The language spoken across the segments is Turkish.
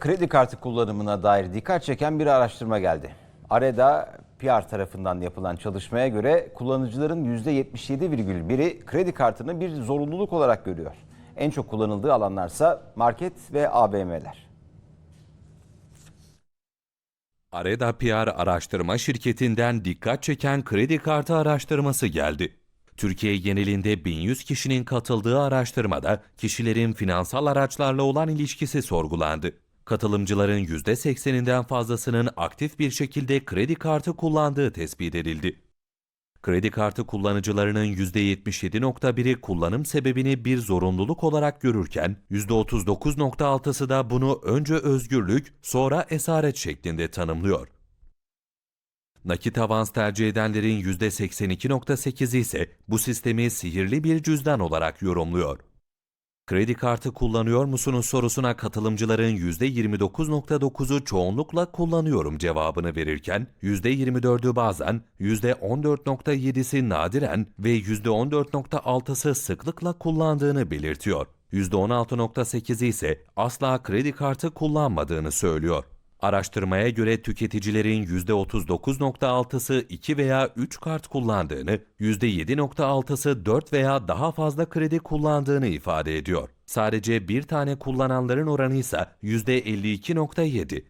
Kredi kartı kullanımına dair dikkat çeken bir araştırma geldi. Areda PR tarafından yapılan çalışmaya göre kullanıcıların %77,1'i kredi kartını bir zorunluluk olarak görüyor. En çok kullanıldığı alanlarsa market ve AVM'ler. Areda PR araştırma şirketinden dikkat çeken kredi kartı araştırması geldi. Türkiye genelinde 1100 kişinin katıldığı araştırmada kişilerin finansal araçlarla olan ilişkisi sorgulandı. Katılımcıların %80'inden fazlasının aktif bir şekilde kredi kartı kullandığı tespit edildi. Kredi kartı kullanıcılarının %77.1'i kullanım sebebini bir zorunluluk olarak görürken %39.6'sı da bunu önce özgürlük, sonra esaret şeklinde tanımlıyor. Nakit avans tercih edenlerin %82.8'i ise bu sistemi sihirli bir cüzdan olarak yorumluyor. Kredi kartı kullanıyor musunuz sorusuna katılımcıların %29.9'u çoğunlukla kullanıyorum cevabını verirken %24'ü bazen, %14.7'si nadiren ve %14.6'sı sıklıkla kullandığını belirtiyor. %16.8'i ise asla kredi kartı kullanmadığını söylüyor. Araştırmaya göre tüketicilerin %39.6'sı 2 veya 3 kart kullandığını, %7.6'sı 4 veya daha fazla kredi kullandığını ifade ediyor. Sadece bir tane kullananların oranı ise %52.7.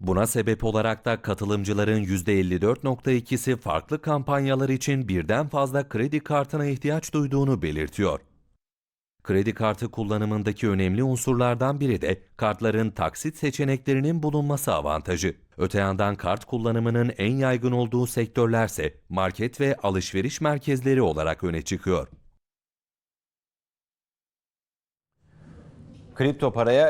Buna sebep olarak da katılımcıların %54.2'si farklı kampanyalar için birden fazla kredi kartına ihtiyaç duyduğunu belirtiyor. Kredi kartı kullanımındaki önemli unsurlardan biri de kartların taksit seçeneklerinin bulunması avantajı. Öte yandan kart kullanımının en yaygın olduğu sektörlerse market ve alışveriş merkezleri olarak öne çıkıyor. Kripto paraya